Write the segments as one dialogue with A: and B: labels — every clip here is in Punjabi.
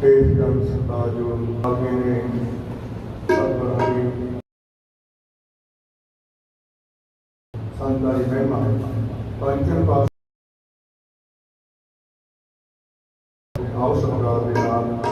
A: ਦੇਸ਼ ਦਾ ਸਦਾ ਜੋ ਆਗੇ ਨੇ ਸਰਬਹਾਰੀ ਸੰਤਾਰੀ ਮਹਿਮਾ। ਪੰਚਮ ਪਾਸ ਆਉ ਸਮਰਾਜ ਦੇ ਨਾਮ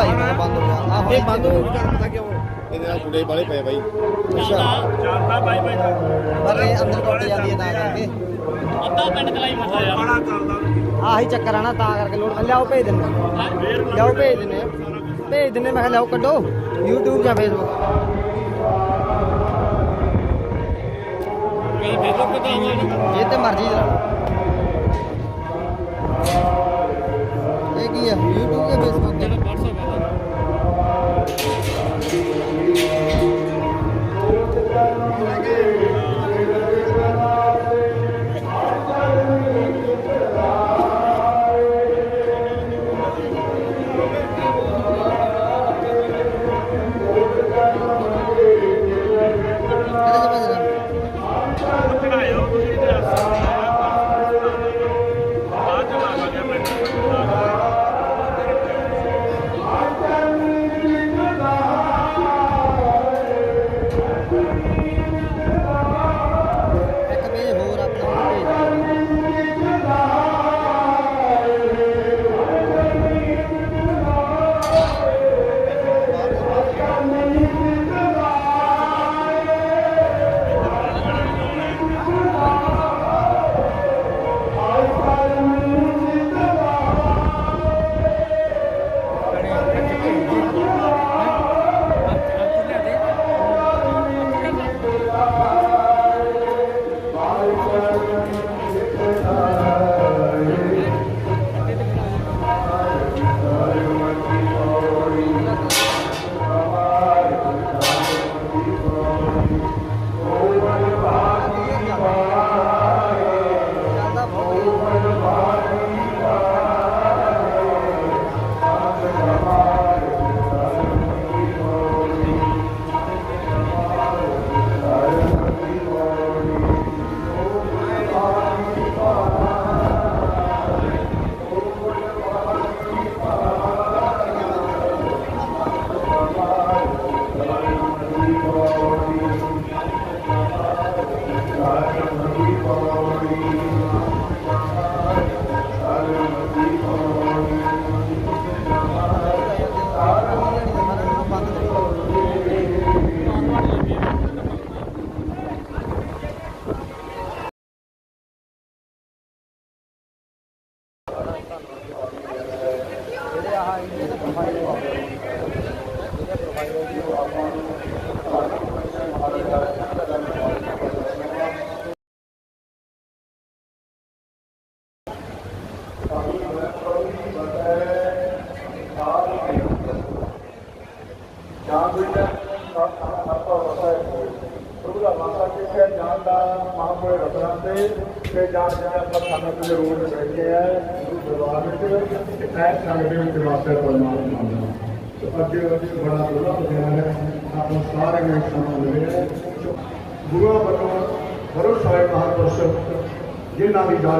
A: ਵਧਾਈ ਨਾਲ ਬੰਦ ਹੋ ਗਿਆ। ਆਹ ਇਹ ਬੰਦ ਹੋ ਗਿਆ ਪਤਾ ਕਿਉਂ? ਇਹਦੇ ਨਾਲ
B: ਜੁੜੇ ਵਾਲੇ ਪਏ ਬਾਈ।
C: ਅੱਛਾ। ਜਾਂਦਾ ਬਾਈ ਬਾਈ
D: ਪਰ ਇਹ ਅੰਦਰ ਟੁੱਟ ਜਾਂਦੀ ਹੈ ਤਾਂ ਕਰਕੇ।
C: ਅੱਧਾ ਪਿੰਡ ਚਲਾਈ ਮਰਦਾ ਯਾਰ ਬੜਾ ਚੱਲਦਾ।
D: ਆਹੀ ਚੱਕਰ ਆ ਨਾ ਤਾਂ ਕਰਕੇ ਲੋੜ ਲਿਆਓ ਭੇਜ ਦਿੰਦੇ ਲਿਆਓ ਭੇਜ ਦਿੰਦੇ ਭੇਜ ਦਿੰਦੇ ਮੈਂ ਕਿਹਾ ਲਿਆਓ ਕੱਢੋ। YouTube ਜਾਂ Facebook ਜੇ ਤੇ ਮਰਜ਼ੀ ਚਲਾ ਇਹ ਕੀ ਆ? YouTube ਜਾਂ Facebook?
A: Thank you. ਮਹਾਂਪੁਰੇ ਰਤਨਾਂ ਤੇ ਤੇ ਜਾਨ ਆਪਾਂ ਖਾਣਾ ਤੇ ਰੋਡ ਤੇ ਬੈਠੇ ਆ ਦਰਬਾਰ ਵਿੱਚ ਐ ਸੰਗਦੇ ਵਿੱਚ ਵਾਸਤੇ ਪਰਮਾਤਮਾ ਦਾ ਸੋ ਅੱਜ ਬੜਾ ਦੁੱਲਾ ਦਿਨ ਹੈ, ਆਪਾਂ ਸਾਰੇ ਨੂੰ ਸਮਾਂ ਮਿਲਿਆ ਗੁਰੂਆਂ ਵੱਲੋਂ ਬਰੋ ਸਾਹਿਬ ਮਹਾਂਪੁਰਸ਼, ਜਿਨ੍ਹਾਂ ਦੀ ਜਾਨ